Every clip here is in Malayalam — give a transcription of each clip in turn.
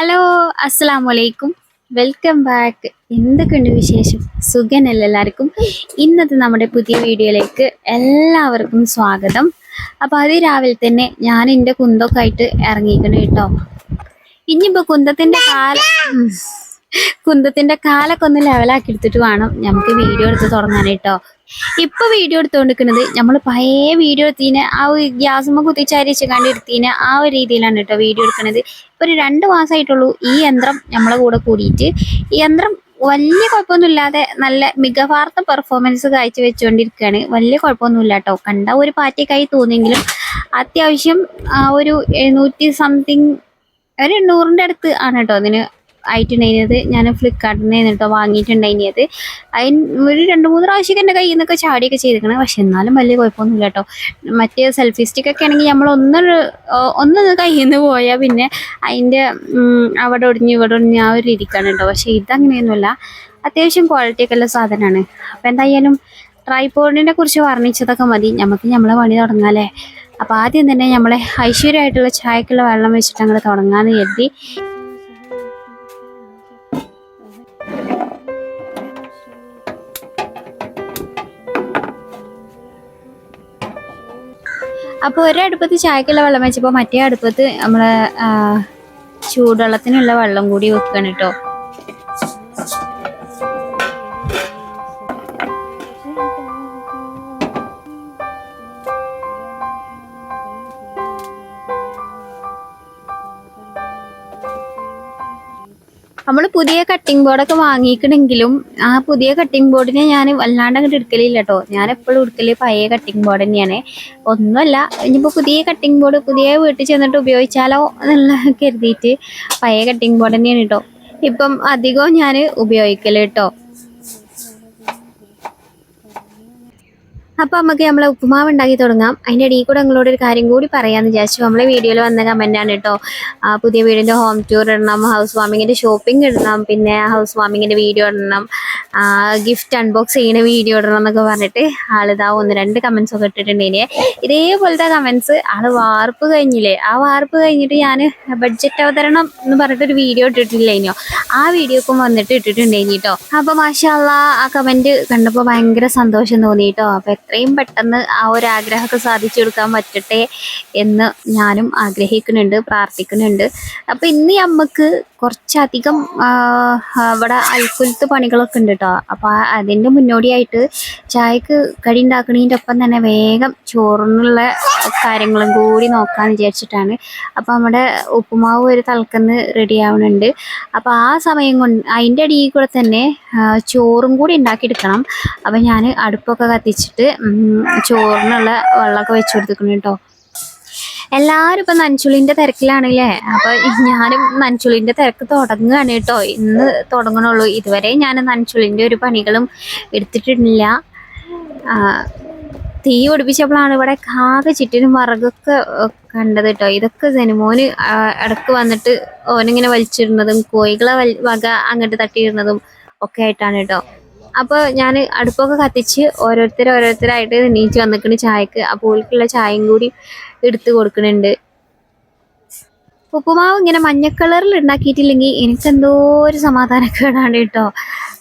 ഹലോ അസ്സാം വലൈക്കും വെൽക്കം ബാക്ക്. എന്തൊക്കെയുണ്ട് വിശേഷം? സുഖനല്ല എല്ലാവർക്കും? ഇന്നത്തെ നമ്മുടെ പുതിയ വീഡിയോയിലേക്ക് എല്ലാവർക്കും സ്വാഗതം. അപ്പോൾ അത് രാവിലെ തന്നെ ഞാൻ എന്റെ കുന്തൊക്കെ ആയിട്ട് ഇറങ്ങിക്കണം കേട്ടോ. ഇനിയിപ്പോൾ കുന്തത്തിന്റെ കാല. കുന്തത്തിന്റെ കാലൊക്കെ ഒന്ന് ലെവലാക്കി എടുത്തിട്ട് വേണം നമുക്ക് വീഡിയോ എടുത്ത് തുടങ്ങാനായിട്ടോ ഇപ്പൊ വീഡിയോ എടുത്തുകൊണ്ടിരിക്കുന്നത് നമ്മൾ പഴയ വീഡിയോ എടുത്തീന് ആ ഗ്യാസുമ്മ കുത്തിച്ചാരിച്ച് കണ്ട് ആ ഒരു രീതിയിലാണ് കേട്ടോ വീഡിയോ എടുക്കുന്നത് ഇപ്പൊ ഒരു രണ്ട് മാസമായിട്ടുള്ളൂ ഈ യന്ത്രം നമ്മളെ കൂടെ കൂടിയിട്ട്. യന്ത്രം വലിയ കുഴപ്പമൊന്നുമില്ലാതെ നല്ല മികവാർത്ത പെർഫോമൻസ് കാഴ്ചവെച്ചുകൊണ്ടിരിക്കുകയാണ് വലിയ കുഴപ്പമൊന്നുമില്ല കേട്ടോ കണ്ട ഒരു പാറ്റയ്ക്കായി തോന്നിയെങ്കിലും അത്യാവശ്യം ഒരു എഴുന്നൂറ്റി സംതിങ് ഒരു എണ്ണൂറിന്റെ അടുത്ത് ആണ് കേട്ടോ അതിന് ആയിട്ടുണ്ടായിരുന്നത്. ഞാൻ ഫ്ലിപ്കാർട്ടിൽ നിന്ന് കേട്ടോ വാങ്ങിയിട്ടുണ്ടായിരുന്നത്. അതിന് ഒരു രണ്ട് മൂന്ന് പ്രാവശ്യമൊക്കെ എന്റെ കയ്യിൽ നിന്നൊക്കെ ചാടിയൊക്കെ ചെയ്തിരിക്കണം. പക്ഷെ എന്നാലും വലിയ കുഴപ്പമൊന്നുമില്ല കേട്ടോ മറ്റേ സെൽഫി സ്റ്റിക്കൊക്കെ ആണെങ്കിൽ നമ്മൾ ഒന്ന് ഒന്ന് കയ്യിൽ നിന്ന് പോയാൽ പിന്നെ അതിന്റെ അവിടെ ഒടിഞ്ഞ് ഇവിടെ ഒടിഞ്ഞ് ആ ഒരു രീതിക്കാണ് കേട്ടോ പക്ഷേ ഇതങ്ങനെയൊന്നുമില്ല. അത്യാവശ്യം ക്വാളിറ്റി ഒക്കെ ഉള്ള സാധനമാണ്. അപ്പം എന്തായാലും ട്രൈപോഡിനെ കുറിച്ച് വർണിച്ചതൊക്കെ മതി. നമുക്ക് നമ്മളെ പണി തുടങ്ങാല്ലേ അപ്പോൾ ആദ്യം തന്നെ നമ്മളെ ഐശ്വര്യമായിട്ടുള്ള ചായക്കുള്ള വെള്ളം വെച്ചിട്ട് അങ്ങോട്ട് തുടങ്ങാമെന്ന് കരുതി. അപ്പോൾ ഒരടുപ്പത്ത് ചായക്കുള്ള വെള്ളം വെച്ചപ്പോൾ മറ്റേ അടുപ്പത്ത് നമ്മൾ ചൂടുവെള്ളത്തിനുള്ള വെള്ളം കൂടി വെക്കണം കേട്ടോ നമ്മൾ പുതിയ കട്ടിംഗ് ബോർഡൊക്കെ വാങ്ങിക്കണമെങ്കിലും ആ പുതിയ കട്ടിംഗ് ബോർഡിനെ ഞാൻ വല്ലാണ്ട് അങ്ങോട്ട് എടുക്കലില്ല കേട്ടോ ഞാൻ എപ്പോഴും എടുക്കൽ പഴയ കട്ടിംഗ് ബോർഡ് തന്നെയാണ്. ഒന്നുമല്ല ഇനിയിപ്പോൾ പുതിയ കട്ടിംഗ് ബോർഡ് പുതിയ വീട്ടിൽ ചെന്നിട്ട് ഉപയോഗിച്ചാലോ എന്നുള്ള കരുതിയിട്ട് പഴയ കട്ടിംഗ് ബോർഡ് തന്നെയാണ് കേട്ടോ ഇപ്പം അധികവും ഞാൻ ഉപയോഗിക്കൽ കേട്ടോ അപ്പൊ നമുക്ക് നമ്മളെ ഉപ്പുമാവ് ഉണ്ടാക്കി തുടങ്ങാം. അതിന്റെ ഇടയിൽ കൂടെ നിങ്ങളോട് ഒരു കാര്യം കൂടി പറയാന്ന് വിചാരിച്ചു. നമ്മളെ വീഡിയോയിൽ വന്ന കമന്റ് ആണ് കേട്ടോ പുതിയ വീടിന്റെ ഹോം ടൂർ ഇടണം ഹൗസ് വാമിങ്ങിന്റെ ഷോപ്പിംഗ് ഇടണം പിന്നെ ഹൗസ് വാമിങ്ങിന്റെ വീഡിയോ ഇടണം ഗിഫ്റ്റ് അൺബോക്സ് ചെയ്യുന്ന വീഡിയോ ഇടണം എന്നൊക്കെ പറഞ്ഞിട്ട് ആളിതാ ഒന്ന് രണ്ട് കമന്റ്സ് ഒക്കെ ഇട്ടിട്ടുണ്ടെങ്കിൽ ഇതേപോലത്തെ കമന്റ്സ് ആൾ വാർപ്പ് കഴിഞ്ഞില്ലേ? ആ വാർപ്പ് കഴിഞ്ഞിട്ട് ഞാൻ ബഡ്ജറ്റ് അവതരണം എന്ന് പറഞ്ഞിട്ട് ഒരു വീഡിയോ ഇനിയോ. ആ വീഡിയോക്കും വന്നിട്ട് ഇട്ടിട്ടുണ്ടെങ്കിൽ കേട്ടോ അപ്പൊ മാഷാ ആ കമന്റ് കണ്ടപ്പോ ഭയങ്കര സന്തോഷം തോന്നി അപ്പൊ എത്രയും പെട്ടെന്ന് ആ ഒരു ആഗ്രഹമൊക്കെ സാധിച്ചു കൊടുക്കാൻ പറ്റട്ടെ എന്ന് ഞാനും ആഗ്രഹിക്കുന്നുണ്ട് പ്രാർത്ഥിക്കുന്നുണ്ട്. അപ്പൊ ഇന്ന് നമുക്ക് കുറച്ചധികം ഇവിടെ അൽക്കുലത്ത് പണികളൊക്കെ ഉണ്ട് കേട്ടോ അപ്പൊ ആ- അതിന്റെ മുന്നോടിയായിട്ട് ചായക്ക് കടി ഉണ്ടാക്കണതിന്റെ ഒപ്പം തന്നെ വേഗം ചോറിനുള്ള കാര്യങ്ങളും കൂടി നോക്കാമെന്ന് വിചാരിച്ചിട്ടാണ്. അപ്പോൾ നമ്മുടെ ഉപ്പുമാവ് ഒരു തലക്കന്ന് റെഡി ആവുന്നുണ്ട് അപ്പോൾ ആ സമയം കൊണ്ട് അതിന്റെ അടിയിൽ കൂടെ തന്നെ ചോറും കൂടി ഉണ്ടാക്കിയെടുക്കണം. അപ്പോൾ ഞാൻ അടുപ്പൊക്കെ കത്തിച്ചിട്ട് ചോറിനുള്ള വെള്ളമൊക്കെ വെച്ച് കൊടുത്തിക്കണം കേട്ടോ. എല്ലാവരും ഇപ്പം നനച്ചുള്ളിന്റെ തിരക്കിലാണല്ലേ അപ്പോൾ ഞാനും നനച്ചുള്ളിന്റെ തിരക്ക് തുടങ്ങുകയാണ് കേട്ടോ. ഇന്ന് തുടങ്ങണുള്ളൂ. ഇതുവരെ ഞാൻ നനച്ചുള്ളിന്റെ ഒരു പണികളും എടുത്തിട്ടില്ല. തീ പിടിപ്പിച്ചപ്പോഴാണ് ഇവിടെ കാവ് ചുറ്റിനും വിറകൊക്കെ കണ്ടത് കേട്ടോ. ഇതൊക്കെ സിനിമോന് ഇടയ്ക്ക് വന്നിട്ട് ഓനിങ്ങനെ വലിച്ചിടുന്നതും കോഴികളെ വക അങ്ങോട്ട് തട്ടിയിടുന്നതും ഒക്കെ ആയിട്ടാണ് കേട്ടോ. അപ്പോൾ ഞാൻ അടുപ്പൊക്കെ കത്തിച്ച് ഓരോരുത്തർ ഓരോരുത്തരായിട്ട് നീച്ച് വന്നിക്കണ് ചായക്ക്. അപ്പോൾ ഓൾക്കുള്ള ചായയും കൂടി എടുത്ത് കൊടുക്കുന്നുണ്ട് ഉപ്പുമാവ് ഇങ്ങനെ മഞ്ഞ കളറിൽ ഉണ്ടാക്കിയിട്ടില്ലെങ്കിൽ എനിക്കെന്തോ ഒരു സമാധാനക്കേടാണ് കേട്ടോ.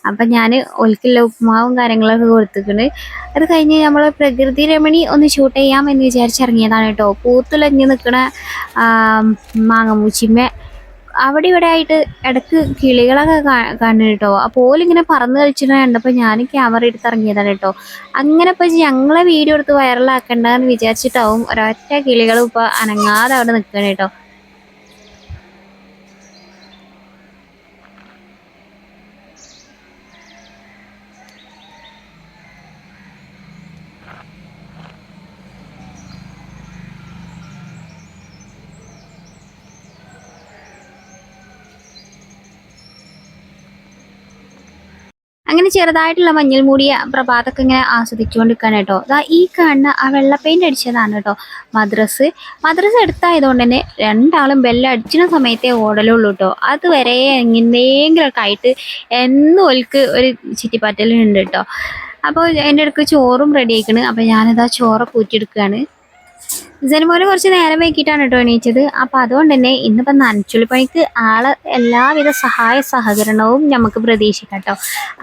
അപ്പം ഞാൻ ഒൽക്കുള്ള ഉപ്പുമാവും കാര്യങ്ങളൊക്കെ കൊടുത്തിട്ടുണ്ട്. അത് കഴിഞ്ഞ് നമ്മൾ പ്രകൃതി രമണി ഒന്ന് ഷൂട്ട് ചെയ്യാം എന്ന് വിചാരിച്ചിറങ്ങിയതാണ് കേട്ടോ. പൂത്തുലഞ്ഞ് നിൽക്കണ മാങ്ങമൂച്ചിമ്മ. അവിടെ ഇവിടെ ആയിട്ട് ഇടയ്ക്ക് കിളികളൊക്കെ കണ്ടു കേട്ടോ. അപ്പോൾ ഓലിങ്ങനെ പറന്ന് കളിച്ചിട്ട് കണ്ടപ്പോൾ ഞാൻ ക്യാമറ എടുത്ത് ഇറങ്ങിയതാണ് കേട്ടോ. അങ്ങനെ ഇപ്പോൾ ഞങ്ങളെ വീഡിയോ എടുത്ത് വൈറലാക്കണ്ടെന്ന് വിചാരിച്ചിട്ടാവും ഒരൊറ്റ കിളികളും ഇപ്പോൾ അനങ്ങാതെ അവിടെ നിൽക്കണം കേട്ടോ. അങ്ങനെ ചെറുതായിട്ടുള്ള മഞ്ഞൾ മൂടിയ പ്രഭാതമൊക്കെ ഇങ്ങനെ ആസ്വദിച്ചുകൊണ്ടിരിക്കുകയാണ് കേട്ടോ. അതാ ഈ കാണുന്ന ആ വെള്ള പെയിന്റ് അടിച്ചതാണ് കേട്ടോ മദ്രസ്. മദ്രസ് എടുത്തായതുകൊണ്ട് തന്നെ രണ്ടാളും ബെല്ലടിച്ചിന സമയത്തേ ഓടലുള്ളൂ കേട്ടോ. അതുവരെ എങ്ങനെയെങ്കിലൊക്കെ ആയിട്ട് എന്നും ഒൽക്ക് ഒരു ചുറ്റിപ്പറ്റലുണ്ട് കേട്ടോ. അപ്പോൾ എന്റെ അടുക്ക് ചോറും റെഡി ആയിക്കണ്. അപ്പോൾ ഞാനിതാ ചോറ് കൂറ്റിയെടുക്കുകയാണ് ജനുമോന് കുറച്ച് നേരം വൈകിട്ടാണ് കേട്ടോ എണീച്ചത്. അപ്പോൾ അതുകൊണ്ട് തന്നെ ഇന്നിപ്പോ നനച്ചുള്ളിപ്പണിക്ക് ആളെ എല്ലാവിധ സഹായ സഹകരണവും നമുക്ക് പ്രതീക്ഷിക്കാം കേട്ടോ.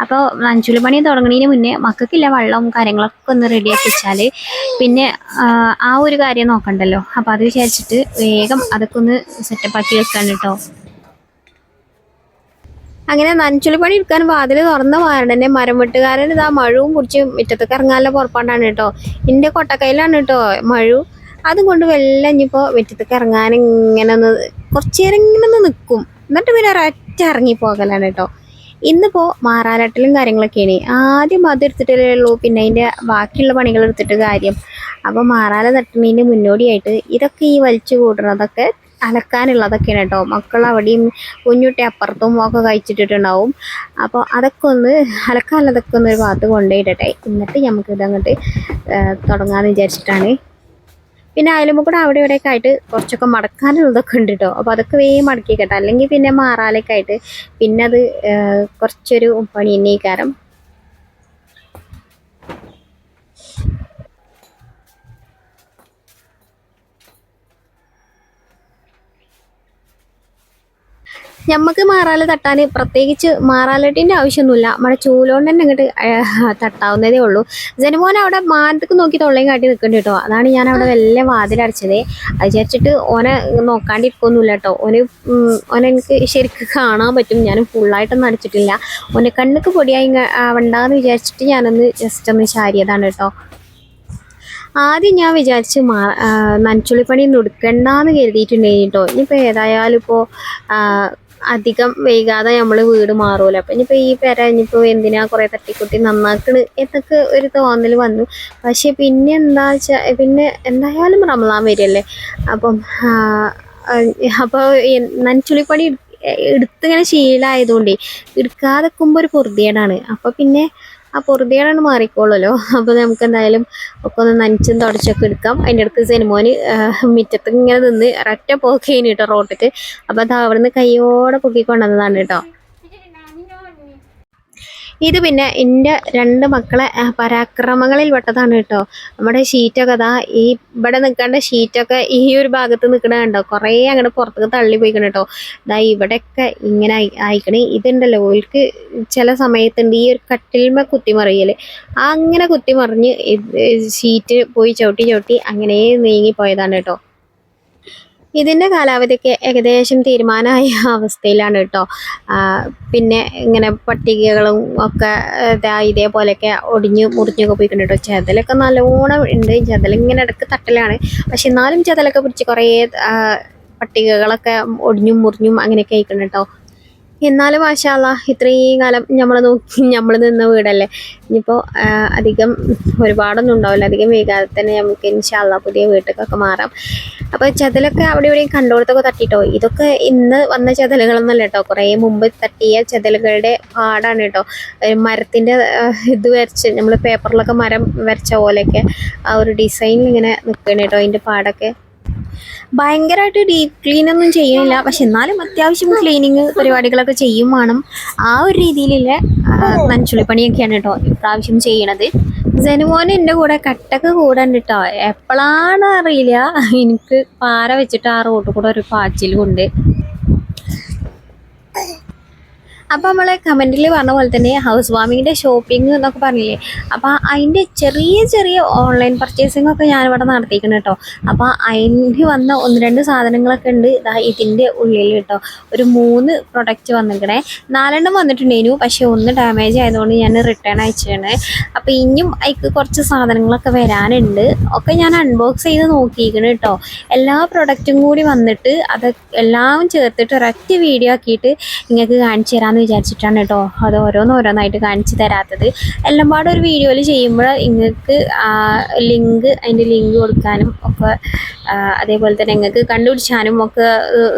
അപ്പോൾ നനച്ചുള്ളിപ്പണി തുടങ്ങുന്നതിന് മുന്നേ മക്കൾക്കില്ല വെള്ളവും കാര്യങ്ങളൊക്കെ ഒന്ന് റെഡിയാക്കി വെച്ചാൽ പിന്നെ ആ, ഒരു കാര്യം നോക്കണ്ടല്ലോ. അപ്പോൾ അത് വിചാരിച്ചിട്ട് വേഗം അതൊക്കെ ഒന്ന് സെറ്റപ്പ് ആക്കി വെക്കാൻ കേട്ടോ. അങ്ങനെ നനച്ചുള്ളി പണി എടുക്കാൻ വാതിൽ തുറന്ന മാറണന്നെ മരം വെട്ടുകാരൻ ഇതാ മഴവും കുടിച്ച് മുറ്റത്തേക്ക് ഇറങ്ങാനുള്ള പുറപ്പാണ്ടാണ് കേട്ടോ. എന്റെ കൊട്ടക്കൈയിലാണ് കേട്ടോ മഴു. അതും കൊണ്ട് വെള്ളം ഇനിയിപ്പോൾ വെറ്റത്തേക്ക് ഇറങ്ങാൻ ഇങ്ങനെ ഒന്ന് കുറച്ച് നേരം ഇങ്ങനെ ഒന്ന് നിൽക്കും എന്നിട്ട് പിന്നെ ഒരൊറ്റ ഇറങ്ങി പോകലാണ് കേട്ടോ. ഇന്നിപ്പോൾ മാറാലട്ടലും കാര്യങ്ങളൊക്കെയാണ്. ആദ്യം അത് എടുത്തിട്ടല്ലേ ഉള്ളൂ. പിന്നെ അതിന്റെ ബാക്കിയുള്ള പണികൾ എടുത്തിട്ട് കാര്യം. അപ്പോൾ മാറാല തട്ടുന്നതിന് മുന്നോടിയായിട്ട് ഇതൊക്കെ ഈ വലിച്ചു കൂട്ടുന്നതൊക്കെ അലക്കാനുള്ളതൊക്കെയാണ് കേട്ടോ. മക്കൾ അവിടെയും കുഞ്ഞുട്ടി അപ്പുറത്തും ഒക്കെ കഴിച്ചിട്ടിട്ടുണ്ടാവും. അപ്പോൾ അതൊക്കെ ഒന്ന് അലക്കാനുള്ളതൊക്കെ ഒന്ന് ഒരു ഭാഗത്ത് കൊണ്ടുപോയിട്ടെ എന്നിട്ട് നമുക്ക് ഇതങ്ങോട്ട് തുടങ്ങാമെന്ന് വിചാരിച്ചിട്ടാണ് പിന്നെ അയലുമ്പോൾ കൂടെ അവിടെ ഇവിടെയൊക്കെ ആയിട്ട് കുറച്ചൊക്കെ മടക്കാനുള്ളതൊക്കെ ഉണ്ട് കേട്ടോ അപ്പോൾ അതൊക്കെ വേഗം മടക്കി കേട്ടോ അല്ലെങ്കിൽ പിന്നെ മാറാലൊക്കെ ആയിട്ട് പിന്നെ അത് കുറച്ചൊരു പണി തന്നെയായിക്കാരം ഞമ്മക്ക് മാറാല തട്ടാൻ പ്രത്യേകിച്ച് മാറാലട്ടിന്റെ ആവശ്യമൊന്നുമില്ല. നമ്മുടെ ചൂലോണ്ട് തന്നെ അങ്ങോട്ട് തട്ടാവുന്നതേ ഉള്ളൂ. ജനമോൻ അവിടെ മാനത്തേക്ക് നോക്കി തൊള്ളയും കാട്ടി നിൽക്കുന്നുണ്ട് കേട്ടോ. അതാണ് ഞാൻ അവിടെ വലിയ വാതിലടച്ചത് അത് വിചാരിച്ചിട്ട് ഓനെ നോക്കാണ്ടിരിക്കൊന്നുമില്ല കേട്ടോ. ഓന് ഓനെനിക്ക് ശരിക്കും കാണാൻ പറ്റും. ഞാൻ ഫുള്ളായിട്ടൊന്നും അടിച്ചിട്ടില്ല. ഓനെ കണ്ണുക്ക് പൊടിയായി വേണ്ടാന്ന് വിചാരിച്ചിട്ട് ഞാനൊന്ന് ജസ്റ്റ് ഒന്ന് ചാരിയതാണ് കേട്ടോ. ആദ്യം ഞാൻ വിചാരിച്ച് മാ ആ, നനച്ചുള്ളിപ്പണി ഒന്നും എടുക്കണ്ടെന്ന് കരുതിയിട്ടുണ്ടെങ്കിൽ കേട്ടോ. ഇനിയിപ്പോൾ ഏതായാലും ഇപ്പോൾ അധികം വൈകാതെ നമ്മൾ വീട് മാറുമല്ലോ അപ്പം ഇനിയിപ്പോൾ ഈ പെര ഇനിയിപ്പോൾ എന്തിനാ കുറേ തട്ടിക്കുട്ടി നന്നാക്കണ് എന്നൊക്കെ ഒരു തോന്നൽ വന്നു. പക്ഷേ പിന്നെ എന്താ വെച്ചാൽ പിന്നെ എന്തായാലും റമലാൻ വരികയല്ലേ അപ്പം അപ്പോൾ നനച്ചുള്ളിപ്പണി എടുത്തിങ്ങനെ ശീലമായതുകൊണ്ടേ എടുക്കാതെ നിൽക്കുമ്പോൾ ഒരു പൊറുതിയേടാണ്. അപ്പോൾ പിന്നെ ആ പൊറുതിയേടാണ് മാറിക്കോളുമല്ലോ. അപ്പോൾ നമുക്ക് എന്തായാലും ഒക്കെ ഒന്ന് നനച്ചും തുടച്ചൊക്കെ എടുക്കാം. അതിന്റെ അടുത്ത് സിനിമോന് മുറ്റത്ത് ഇങ്ങനെ നിന്ന് ഒരൊറ്റ പോക്കേനു കേട്ടോ റോട്ടിട്ട് അപ്പോൾ അത് അവിടുന്ന് കൈയോടെ പൊക്കിക്കൊണ്ടുവന്നതാണ് കേട്ടോ. ഇത് പിന്നെ എന്റെ രണ്ട് മക്കളെ പരാക്രമങ്ങളിൽ പെട്ടതാണ് കേട്ടോ. നമ്മുടെ ഷീറ്റൊക്കെ അതാ ഈ ഇവിടെ നിൽക്കേണ്ട ഷീറ്റൊക്കെ ഈ ഒരു ഭാഗത്ത് നിൽക്കണ കണ്ടോ? കുറേ അങ്ങോട്ട് പുറത്തേക്ക് തള്ളി പോയിക്കണം കേട്ടോ. ദാ ഇവിടെയൊക്കെ ഇങ്ങനെ ആയി ആയിക്കണേ. ഇതുണ്ടല്ലോ ഓൽക്ക് ചില സമയത്തുണ്ട് ഈ ഒരു കട്ടിൽമ കുത്തിമറിയൽ അങ്ങനെ കുത്തിമറിഞ്ഞ് ഷീറ്റ് പോയി ചവിട്ടി ചവിട്ടി അങ്ങനെ നീങ്ങിപ്പോയതാണ് കേട്ടോ. ഇതിന്റെ കാലാവധിക്ക് ഏകദേശം തീരുമാനമായ അവസ്ഥയിലാണ് കേട്ടോ. പിന്നെ ഇങ്ങനെ പട്ടികകളും ഒക്കെ ഇതാ ഇതേപോലെയൊക്കെ ഒടിഞ്ഞ് മുറിഞ്ഞൊക്കെ പോയിട്ടുണ്ട് കേട്ടോ. ചെതലൊക്കെ നല്ലോണം ഉണ്ട്. ചെതൽ ഇടയ്ക്ക് തട്ടലാണ്. പക്ഷെ എന്നാലും ചെതലൊക്കെ പിടിച്ച് കുറേ പട്ടികകളൊക്കെ ഒടിഞ്ഞും മുറിഞ്ഞും അങ്ങനെയൊക്കെ ആയിക്കണം കേട്ടോ. എന്നാലും മാഷാല്ല ഇത്രയും കാലം നമ്മൾ നോക്കി നമ്മൾ നിന്ന വീടല്ലേ? ഇനിയിപ്പോൾ അധികം ഒരുപാടൊന്നും ഉണ്ടാവില്ല. അധികം വൈകാതെ തന്നെ നമുക്ക് ഇൻഷാല്ല പുതിയ വീട്ടിലേക്കൊക്കെ മാറാം. അപ്പോൾ ചതലൊക്കെ അവിടെ ഇവിടെയും കണ്ടോടത്തൊക്കെ തട്ടിട്ടോ? ഇതൊക്കെ ഇന്ന് വന്ന ചെതലുകളൊന്നല്ല കേട്ടോ. കുറേ മുമ്പ് തട്ടിയ ചതലുകളുടെ പാടാണ് കേട്ടോ. മരത്തിന്റെ ഇത് വരച്ച് നമ്മൾ പേപ്പറിലൊക്കെ മരം വരച്ച പോലെയൊക്കെ ആ ഒരു ഡിസൈനിൽ ഇങ്ങനെ നിൽക്കണേട്ടോ അതിന്റെ പാടൊക്കെ ഭയങ്കരമായിട്ട് ഡീപ് ക്ലീൻ ഒന്നും ചെയ്യണില്ല. പക്ഷെ എന്നാലും അത്യാവശ്യം ക്ലീനിങ് പരിപാടികളൊക്കെ ചെയ്യും വേണം. ആ ഒരു രീതിയിലുള്ള നനച്ചുള്ളിപ്പണിയൊക്കെയാണ് കേട്ടോ ഇപ്രാവശ്യം ചെയ്യണത്. ജനുമോൻ എന്റെ കൂടെ കട്ടൊക്കെ കൂടാൻ എപ്പോഴാണ് അറിയില്ല. എനിക്ക് പാര വെച്ചിട്ട് ആ റോഡിൽ കൂടെ ഒരു പാച്ചിലുണ്ട് അപ്പോൾ നമ്മൾ കമന്റിൽ പറഞ്ഞ പോലെ തന്നെ ഹൗസ് വാമിങ്ങിന്റെ ഷോപ്പിംഗ് എന്നൊക്കെ പറഞ്ഞില്ലേ? അപ്പോൾ അതിന്റെ ചെറിയ ചെറിയ ഓൺലൈൻ പർച്ചേസിംഗ് ഒക്കെ ഞാനിവിടെ നടത്തിയിരിക്കണം കേട്ടോ അപ്പോൾ അതിന് വന്ന ഒന്ന് രണ്ട് സാധനങ്ങളൊക്കെ ഉണ്ട്. ഇതാ ഇതിന്റെ ഉള്ളിൽ കേട്ടോ ഒരു മൂന്ന് പ്രൊഡക്റ്റ് വന്നിരിക്കണേ. നാലെണ്ണം വന്നിട്ടുണ്ടായിരുന്നു പക്ഷേ ഒന്ന് ഡാമേജ് ആയതുകൊണ്ട് ഞാൻ റിട്ടേൺ അയച്ചാണ് അപ്പോൾ ഇനിയും അതിക്ക് കുറച്ച് സാധനങ്ങളൊക്കെ വരാനുണ്ട്. ഒക്കെ ഞാൻ അൺബോക്സ് ചെയ്ത് നോക്കിയിരിക്കണം കേട്ടോ എല്ലാ പ്രൊഡക്റ്റും കൂടി വന്നിട്ട് അത് എല്ലാം ചേർത്തിട്ട് ഒരൊറ്റ വീഡിയോ ആക്കിയിട്ട് നിങ്ങൾക്ക് കാണിച്ചു തരാമെന്ന് വിചാരിച്ചിട്ടാണ് കേട്ടോ. അത് ഓരോന്നോരോന്നായിട്ട് കാണിച്ചു തരാത്തത്. എല്ലാം പാടെ ഒരു വീഡിയോയിൽ ചെയ്യുമ്പോൾ നിങ്ങൾക്ക് ലിങ്ക് അതിന്റെ ലിങ്ക് കൊടുക്കാനും ഒക്കെ അതേപോലെ തന്നെ നിങ്ങൾക്ക് കണ്ടുപിടിച്ചാനും ഒക്കെ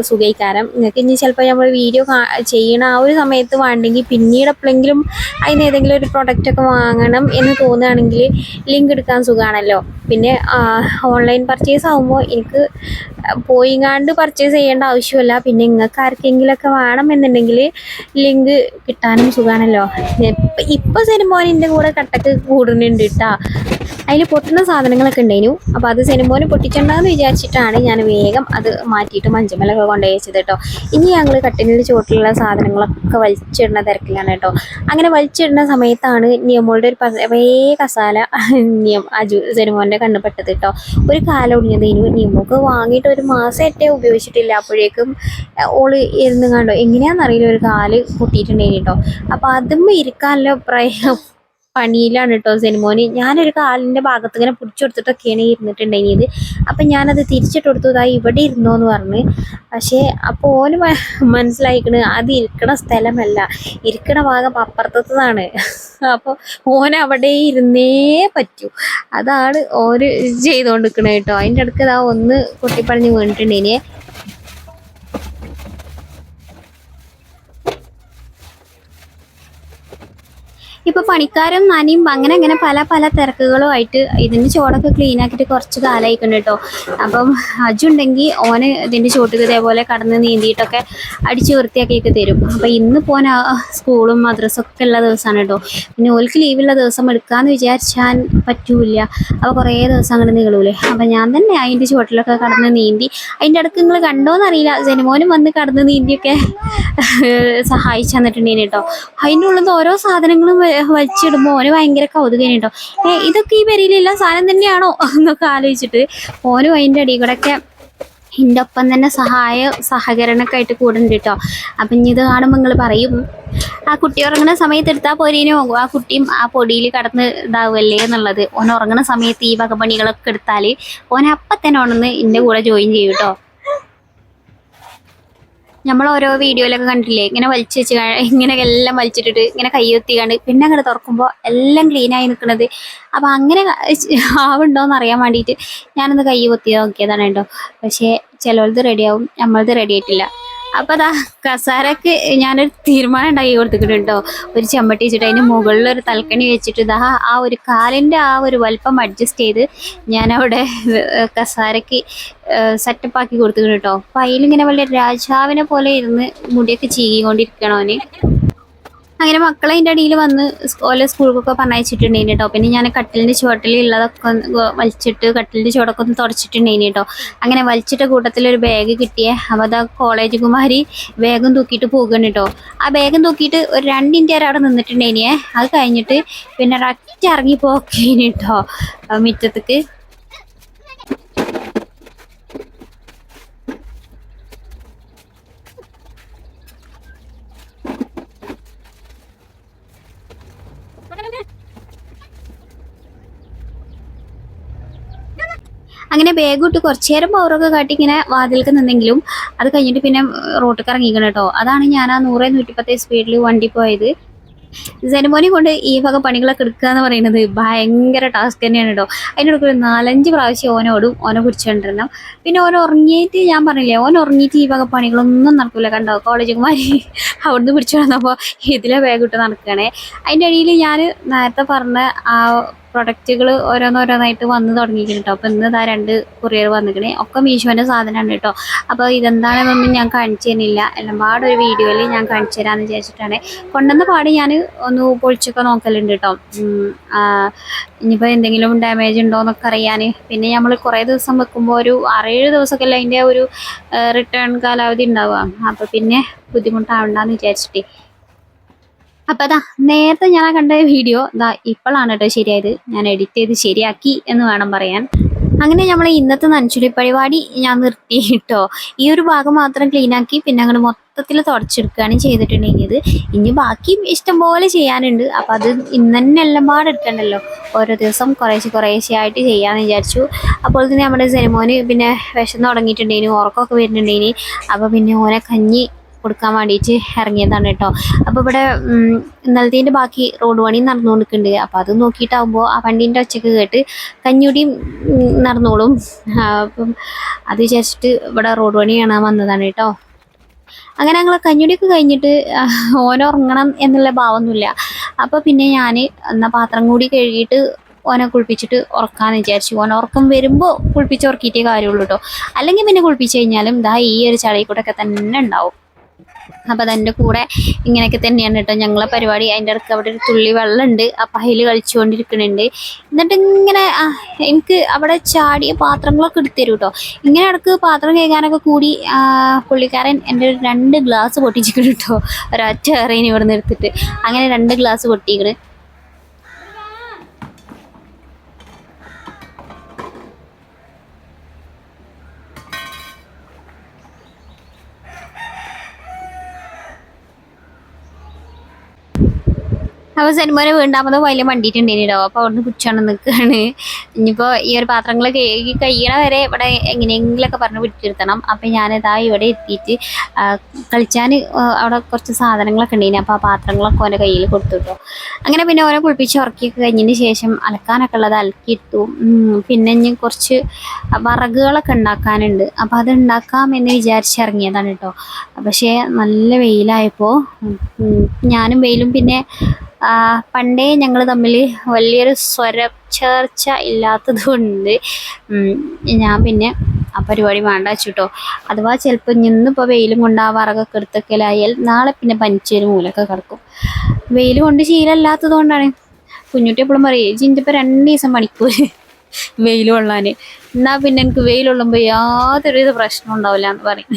സുഖിക്കാനും നിങ്ങൾക്ക് ഇനി ചിലപ്പോൾ നമ്മൾ വീഡിയോ ചെയ്യണ ആ ഒരു സമയത്ത് വേണ്ടെങ്കിൽ പിന്നീട് എപ്പോഴെങ്കിലും അതിന് ഏതെങ്കിലും ഒരു പ്രൊഡക്റ്റൊക്കെ വാങ്ങണം എന്ന് തോന്നുകയാണെങ്കിൽ ലിങ്ക് എടുക്കാൻ സുഖമാണല്ലോ പിന്നെ ഓൺലൈൻ പർച്ചേസ് ആകുമ്പോൾ എനിക്ക് പോയിങ്ങാണ്ട് പർച്ചേസ് ചെയ്യേണ്ട ആവശ്യമില്ല. പിന്നെ നിങ്ങൾക്ക് ആർക്കെങ്കിലുമൊക്കെ വേണമെന്നുണ്ടെങ്കിൽ ലിങ്ക് കിട്ടാനും സുഖാണല്ലോ. ഇപ്പൊ ഇപ്പൊ സെനിമോനിന്റെ കൂടെ കട്ടക്ക് കൂടുന്നുണ്ട് കേട്ടാ അതിൽ പൊട്ടുന്ന സാധനങ്ങളൊക്കെ ഉണ്ടായിരുന്നു അപ്പൊ അത് സെനിമോന് പൊട്ടിച്ചണ്ടെന്ന് വിചാരിച്ചിട്ടാണ് ഞാൻ വേഗം അത് മാറ്റിയിട്ട് മഞ്ചമലൊക്കെ കൊണ്ടുപോയി വെച്ചത് കേട്ടോ ഇനി ഞങ്ങൾ കട്ടിലിന്റെ ചുവട്ടിലുള്ള സാധനങ്ങളൊക്കെ വലിച്ചിടുന്ന തിരക്കിലാണ് കേട്ടോ അങ്ങനെ വലിച്ചിടുന്ന സമയത്താണ് നിയമോളുടെ ഒരു പേ കസാല നിയം അജു സെനിമോന്റെ കണ്ണ് പെട്ടത് കേട്ടോ ഒരു കാലം ഒടിഞ്ഞതിനു. നിയമോക്ക് വാങ്ങിയിട്ട് ഒരു മാസം ഏറ്റവും ഉപയോഗിച്ചിട്ടില്ല. അപ്പോഴേക്കും ഓൾ ഇരുന്ന് കണ്ടോ. എങ്ങനെയാണെന്നറിയില്ല ഒരു കാൽ പൊട്ടിയിട്ടുണ്ടായിന് കേട്ടോ അപ്പൊ അതും ഇരിക്കാനുള്ള പ്രയ പണിയിലാണ് കേട്ടോ സെനിമോന്. ഞാനൊരു കാലിന്റെ ഭാഗത്ത് ഇങ്ങനെ പിടിച്ചു കൊടുത്തിട്ടൊക്കെയാണ് ഇരുന്നിട്ടുണ്ടായിരുന്നത് അപ്പം ഞാനത് തിരിച്ചിട്ട് കൊടുത്തു ഇതാ ഇവിടെ ഇരുന്നോ എന്ന് പറഞ്ഞ്. പക്ഷേ അപ്പോൾ ഓന് മനസ്സിലായിക്കണ് അത് ഇരിക്കണ സ്ഥലമല്ല. ഇരിക്കണ ഭാഗം അപ്പുറത്തതാണ് അപ്പോൾ ഓൻ അവിടെ ഇരുന്നേ പറ്റൂ. അതാണ് ഓര് ചെയ്തുകൊണ്ടിരിക്കണേ കേട്ടോ അതിന്റെ ഇടയ്ക്ക് ഇതാ ഒന്ന് കൊട്ടിപ്പണിഞ്ഞ് വീണിട്ടുണ്ടേനെ പണിക്കാരും നനിയും അങ്ങനെ അങ്ങനെ പല പല തിരക്കുകളും ആയിട്ട് ഇതിന്റെ ചോടൊക്കെ ക്ലീൻ ആക്കിയിട്ട് കുറച്ച് കാലമായിട്ടുണ്ട് കേട്ടോ. അപ്പം അജുണ്ടെങ്കിൽ ഓന് ഇതിന്റെ ചോട്ടുകൾ ഇതേപോലെ കടന്ന് നീന്തിയിട്ടൊക്കെ അടിച്ച് വൃത്തിയാക്കിയൊക്കെ തരും. അപ്പം ഇന്ന് പോൻ സ്കൂളും മദ്രസൊക്കെ ഉള്ള ദിവസമാണ് കേട്ടോ. പിന്നെ ഓൽക്ക് ലീവുള്ള ദിവസം എടുക്കാമെന്ന് വിചാരിച്ചാൽ പറ്റൂല അപ്പോൾ കുറേ ദിവസം അങ്ങോട്ട് നീളൂലേ. അപ്പം ഞാൻ തന്നെ അതിന്റെ ചുവട്ടിലൊക്കെ കടന്ന് നീന്തി അതിന്റെ അടുക്ക് നിങ്ങൾ കണ്ടോന്നറിയില്ല ജനമോനും വന്ന് കടന്ന് നീന്തിയൊക്കെ സഹായിച്ചു തന്നിട്ടുണ്ടേനെ കേട്ടോ. അതിന്റെ നിന്ന് ഓരോ സാധനങ്ങളും വലിച്ചിടുമ്പോൾ ഓന് ഭയങ്കര കൗതുകം കേട്ടോ ഏ ഇതൊക്കെ ഈ പെരിയിലുള്ള സാധനം തന്നെയാണോ എന്നൊക്കെ ആലോചിച്ചിട്ട് ഓനും അതിന്റെ അടിയിൽ കൂടെ ഒക്കെ എന്റെ ഒപ്പം തന്നെ സഹായ സഹകരണമൊക്കെ ആയിട്ട് കൂടുന്നുണ്ട് കേട്ടോ അപ്പം ഇനി ഇത് കാണുമ്പോൾ നിങ്ങൾ പറയും ആ കുട്ടി ഉറങ്ങുന്ന സമയത്ത് എടുത്താൽ പോരേനോ? ആ കുട്ടിയും ആ പൊടിയിൽ കടന്ന് ഇതാവുമല്ലേ എന്നുള്ളത്. ഓൻ ഉറങ്ങുന്ന സമയത്ത് ഈ വകപണികളൊക്കെ എടുത്താൽ ഓൻ അപ്പം തന്നെ ഉണന്ന് എന്റെ കൂടെ ജോയിൻ ചെയ്യും കേട്ടോ നമ്മൾ ഓരോ വീഡിയോയിലൊക്കെ കണ്ടില്ലേ ഇങ്ങനെ വലിച്ചു വെച്ച് ഇങ്ങനെ എല്ലാം വലിച്ചിട്ടിട്ട് ഇങ്ങനെ കൈയൊത്തി കണ്ട് പിന്നെ അങ്ങോട്ട് തുറക്കുമ്പോൾ എല്ലാം ക്ലീനായി നിൽക്കുന്നത് അപ്പോൾ അങ്ങനെ ആവുണ്ടോയെന്ന് അറിയാൻ വേണ്ടിയിട്ട് ഞാനൊന്ന് കൈ കൊത്തി നോക്കിയതാണ് കേട്ടോ. പക്ഷേ ചിലവരത് റെഡിയാവും നമ്മളത് റെഡി ആയിട്ടില്ല. അപ്പം അതാ കസാരക്ക് ഞാനൊരു തീരുമാനം ഉണ്ടാക്കി കൊടുത്തിട്ടുണ്ട് ഒരു ചെമ്പട്ടി വെച്ചിട്ട് അതിന് മുകളിൽ ഒരു തൽക്കണി വെച്ചിട്ട് ഇതാ ആ ഒരു കാലിന്റെ ആ ഒരു വലിപ്പം അഡ്ജസ്റ്റ് ചെയ്ത് ഞാൻ അവിടെ കസാരക്ക് സെറ്റപ്പ് ആക്കി കൊടുത്തിട്ടുണ്ട് കേട്ടോ. അപ്പൊ അതിലിങ്ങനെ വലിയ രാജാവിനെ പോലെ ഇരുന്ന് മുടിയൊക്കെ ചീകിക്കൊണ്ടിരിക്കണോന് അങ്ങനെ മക്കളെ അതിന്റെ അടിയിൽ വന്ന് ഓലെ സ്കൂളിലൊക്കെ പറഞ്ഞയച്ചിട്ടുണ്ടായിന് കേട്ടോ പിന്നെ ഞാൻ കട്ടിലിന്റെ ചുവട്ടിൽ ഉള്ളതൊക്കെ വലിച്ചിട്ട് കട്ടിലിന്റെ ചുവടൊക്കെ ഒന്ന് തുടച്ചിട്ടുണ്ടായിന് കേട്ടോ അങ്ങനെ വലിച്ചിട്ട കൂട്ടത്തിൽ ഒരു ബാഗ് കിട്ടിയേ. അപ്പോൾ അത് കോളേജ് കുമാരി ബാഗും തൂക്കിയിട്ട് പോകുകയാണ് കേട്ടോ ആ ബാഗും തൂക്കിയിട്ട് ഒരു രണ്ട് മിനിറ്റ് അവിടെ നിന്നിട്ടുണ്ടായിനിയേ അത് കഴിഞ്ഞിട്ട് പിന്നെ ഒരൊറ്റ ഇറങ്ങി പോക്കേന് കേട്ടോ മുറ്റത്തേക്ക്. അങ്ങനെ ബാഗ് ഇട്ട് കുറച്ചു നേരം പവറൊക്കെ കാട്ടി ഇങ്ങനെ വാതിൽക്ക് നിന്നെങ്കിലും അത് കഴിഞ്ഞിട്ട് പിന്നെ റോട്ടിൽ ഇറങ്ങിക്കണം കേട്ടോ. അതാണ് ഞാൻ ആ നൂറ് നൂറ്റിപ്പത്തെ സ്പീഡിൽ വണ്ടി പോയത്. ജനമോനെ കൊണ്ട് ഈ വക പണികളൊക്കെ എടുക്കുക എന്ന് പറയുന്നത് ഭയങ്കര ടാസ്ക് തന്നെയാണ് കേട്ടോ. അതിനിടയ്ക്ക് ഒരു നാലഞ്ച് പ്രാവശ്യം ഓനോടും ഓനെ പിടിച്ചുകൊണ്ടിരണം പിന്നെ ഓൻ ഉറങ്ങിയിട്ട് ഞാൻ പറഞ്ഞില്ലേ ഓൻ ഉറങ്ങിയിട്ട് ഈ വക പണികളൊന്നും നടക്കില്ല കണ്ടോ കോളേജുമാരി അവിടുന്ന് പിടിച്ചു വന്നപ്പോൾ ഇതിലെ ബാഗ് ഇട്ട് നടക്കുകയാണേ അതിന്റെ ഇടയിൽ ഞാൻ നേരത്തെ പറഞ്ഞ ആ പ്രൊഡക്റ്റുകൾ ഓരോന്നോരോന്നായിട്ട് വന്ന് തുടങ്ങിയിരിക്കുന്നു കേട്ടോ അപ്പോൾ ഇന്ന് ഇതാ രണ്ട് കൊറിയർ വന്നിരിക്കണേ. ഒക്കെ മീഷോന്റെ സാധനമാണ് കേട്ടോ അപ്പോൾ ഇതെന്താണെന്നൊന്നും ഞാൻ കാണിച്ചു തരുന്നില്ല എല്ലാം ഒരു വീഡിയോയിൽ ഞാൻ കാണിച്ചു തരാമെന്ന് വിചാരിച്ചിട്ടാണ്. കൊണ്ടുവന്ന പാട് ഞാൻ ഒന്ന് പൊളിച്ചൊക്കെ നോക്കലുണ്ട് കേട്ടോ ഇനിയിപ്പോൾ എന്തെങ്കിലും ഡാമേജ് ഉണ്ടോ എന്നൊക്കെ അറിയാൻ പിന്നെ നമ്മൾ കുറേ ദിവസം വെക്കുമ്പോൾ ഒരു ആറേഴ് ദിവസമൊക്കെ അല്ലേ അതിന്റെ ഒരു റിട്ടേൺ കാലാവധി ഉണ്ടാവുക. അപ്പോൾ പിന്നെ ബുദ്ധിമുട്ടാവണ്ടെന്ന് വിചാരിച്ചിട്ടേ. അപ്പൊ അതാ നേരത്തെ ഞാൻ കണ്ട വീഡിയോ ഇതാ ഇപ്പോഴാണ് കേട്ടോ ശരിയായത്. ഞാൻ എഡിറ്റ് ചെയ്ത് ശരിയാക്കി എന്ന് വേണം പറയാൻ. അങ്ങനെ നമ്മൾ ഇന്നത്തെ നനച്ചുടി പരിപാടി ഞാൻ നിർത്തി കേട്ടോ. ഈ ഒരു ഭാഗം മാത്രം ക്ലീനാക്കി പിന്നെ അങ്ങോട്ട് മൊത്തത്തിൽ തുടച്ചെടുക്കുകയാണ് ചെയ്തിട്ടുണ്ടെങ്കിൽ ഇനി ബാക്കി ഇഷ്ടം പോലെ ചെയ്യാനുണ്ട്. അപ്പം അത് ഇന്ന് തന്നെ എല്ലാം പാടെ ഓരോ ദിവസം കുറേശ്ശെ കുറേശ്ശെ ആയിട്ട് ചെയ്യാമെന്ന് വിചാരിച്ചു. അപ്പോൾ തന്നെ നമ്മുടെ സിനിമോന് പിന്നെ വിശന്ന് തുടങ്ങിയിട്ടുണ്ടെങ്കിൽ ഉറക്കമൊക്കെ വരുന്നുണ്ടെങ്കിൽ അപ്പോൾ പിന്നെ ഓനെ കഞ്ഞി കൊടുക്കാൻ വേണ്ടിയിട്ട് ഇറങ്ങിയതാണ് കേട്ടോ. അപ്പോൾ ഇവിടെ ഇന്നലത്തേന്റെ ബാക്കി റോഡ് പണി നടന്നുകൊണ്ടിരിക്കുന്നുണ്ട്. അപ്പോൾ അത് നോക്കിയിട്ടാകുമ്പോൾ ആ വണ്ടീന്റെ ഒച്ചക്ക് കേട്ട് കഞ്ഞുടിയും നടന്നോളും. അപ്പം അത് വിചാരിച്ചിട്ട് ഇവിടെ റോഡ് പണി കാണാൻ വന്നതാണ് കേട്ടോ. അങ്ങനെ ഞങ്ങൾ കഞ്ഞുടിയൊക്കെ കഴിഞ്ഞിട്ട് ഓനുറങ്ങണം എന്നുള്ള ഭാവമൊന്നുമില്ല അപ്പോൾ പിന്നെ ഞാൻ എന്നാൽ പാത്രം കൂടി കഴുകിയിട്ട് ഓനെ കുളിപ്പിച്ചിട്ട് ഉറക്കാന്ന് വിചാരിച്ചു. ഓൻ ഉറക്കം വരുമ്പോൾ കുളിപ്പിച്ച് ഉറക്കിയിട്ടേ കാര്യമുള്ളൂ കേട്ടോ. അല്ലെങ്കിൽ പിന്നെ കുളിപ്പിച്ച് കഴിഞ്ഞാലും ഇതാ ഈ ഒരു ചളയിൽ കൂടെ ഒക്കെ തന്നെ ഉണ്ടാവും. അപ്പം അതിന്റെ കൂടെ ഇങ്ങനെയൊക്കെ തന്നെയാണ് കേട്ടോ ഞങ്ങളെ പരിപാടി. അതിന്റെ ഇടയ്ക്ക് അവിടെ ഒരു തുള്ളി വെള്ളമുണ്ട്. അപ്പം അതിൽ കളിച്ചുകൊണ്ടിരിക്കുന്നുണ്ട്. എന്നിട്ട് ഇങ്ങനെ എനിക്ക് അവിടെ ചാടിയ പാത്രങ്ങളൊക്കെ എടുത്തു തരും കേട്ടോ. ഇങ്ങനെ ഇടയ്ക്ക് പാത്രം കഴുകാനൊക്കെ കൂടി പുള്ളിക്കാരൻ എന്റെ രണ്ട് ഗ്ലാസ് പൊട്ടിച്ചിട്ടുണ്ട് കേട്ടോ. ഒരൊറ്റ എറിയിന് ഇവിടെ നിന്ന് എടുത്തിട്ട്. അങ്ങനെ രണ്ട് ഗ്ലാസ് പൊട്ടിക്കണ്. അപ്പോൾ സിനിമനെ വീണ്ടാമത് വലിയ മണ്ടിട്ടുണ്ടോ അപ്പോൾ അവിടുന്ന് കുച്ചാണ് നിൽക്കുകയാണ് ഇനിയിപ്പോൾ ഈ ഒരു പാത്രങ്ങൾ കഴുകി കഴിയണ വരെ ഇവിടെ എങ്ങനെയെങ്കിലുമൊക്കെ പറഞ്ഞ് പിടിച്ചിരുത്തണം ഞാൻ ഞാനിതാ ഇവിടെ എത്തിയിട്ട് കളിച്ചാൻ അവിടെ കുറച്ച് സാധനങ്ങളൊക്കെ ഉണ്ടായിന് അപ്പോൾ ആ പാത്രങ്ങളൊക്കെ ഓന്റെ കയ്യിൽ കൊടുത്തു കേട്ടോ അങ്ങനെ പിന്നെ ഓനെ കുളിപ്പിച്ച് ഉറക്കിയൊക്കെ കഴിഞ്ഞതിന് ശേഷം അലക്കാനൊക്കെ ഉള്ളത് അലക്കിയിട്ടു പിന്നെ ഇനി കുറച്ച് വറകുകളൊക്കെ ഉണ്ടാക്കാനുണ്ട്. അപ്പോൾ അത് ഉണ്ടാക്കാം എന്ന് വിചാരിച്ചിറങ്ങിയതാണ് കേട്ടോ. പക്ഷേ നല്ല വെയിലായപ്പോൾ ഉം, ഞാനും വെയിലും പിന്നെ പണ്ടേ ഞങ്ങൾ തമ്മിൽ വലിയൊരു സ്വര ചേർച്ച ഇല്ലാത്തത് കൊണ്ട് ഞാൻ പിന്നെ ആ പരിപാടി വേണ്ട വെച്ചിട്ടോ. അഥവാ ചിലപ്പോൾ ഇന്നിപ്പോൾ വെയിലും കൊണ്ട് ആ വറകൊക്കെ എടുത്തൊക്കെയായാൽ നാളെ പിന്നെ പനിച്ചൊരു മൂലൊക്കെ കിടക്കും. വെയിൽ കൊണ്ട് ശീലമില്ലാത്തത് കൊണ്ടാണ് കുഞ്ഞുട്ടി എപ്പോഴും പറയും ജിഞ്ചിപ്പോൾ രണ്ട് ദിവസം പണിക്കൂര് വെയിൽ കൊള്ളാൻ എന്നാൽ പിന്നെ എനിക്ക് വെയിൽ കൊള്ളുമ്പോൾ യാതൊരുവിധ പ്രശ്നം ഉണ്ടാവില്ല എന്ന് പറയും.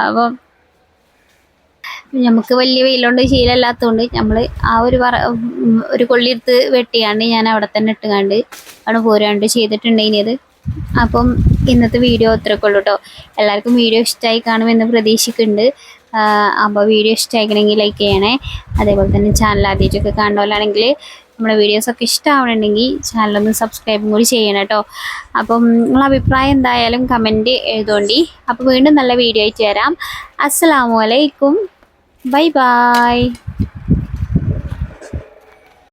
അപ്പം നമുക്ക് വലിയ വെയിലുകൊണ്ട് ശീലമില്ലാത്തതുകൊണ്ട് നമ്മൾ ആ ഒരു പറ ഒരു കൊള്ളിയെടുത്ത് വെട്ടിയാണ്ട് ഞാൻ അവിടെ തന്നെ ഇട്ടുകാണ്ട് അവിടെ പോരാണ്ട് ചെയ്തിട്ടുണ്ടെങ്കിൽ അപ്പം ഇന്നത്തെ വീഡിയോ അത്രയൊക്കെ ഉള്ളൂ കേട്ടോ എല്ലാവർക്കും വീഡിയോ ഇഷ്ടമായി കാണുമെന്ന് പ്രതീക്ഷിക്കുന്നുണ്ട്. അപ്പോൾ വീഡിയോ ഇഷ്ടമായിക്കണമെങ്കിൽ ലൈക്ക് ചെയ്യണേ. അതേപോലെ തന്നെ ചാനൽ ആദ്യമായിട്ടൊക്കെ കാണുന്നവരാണെങ്കിൽ നമ്മുടെ വീഡിയോസൊക്കെ ഇഷ്ടമാവണമെങ്കിൽ ചാനലൊന്ന് സബ്സ്ക്രൈബും കൂടി ചെയ്യണം കേട്ടോ അപ്പം നിങ്ങളെ അഭിപ്രായം എന്തായാലും കമന്റ് എഴുതുകൊണ്ടി. അപ്പോൾ വീണ്ടും നല്ല വീഡിയോ ആയിട്ട് വരാം. അസ്സലാമു Bye-bye!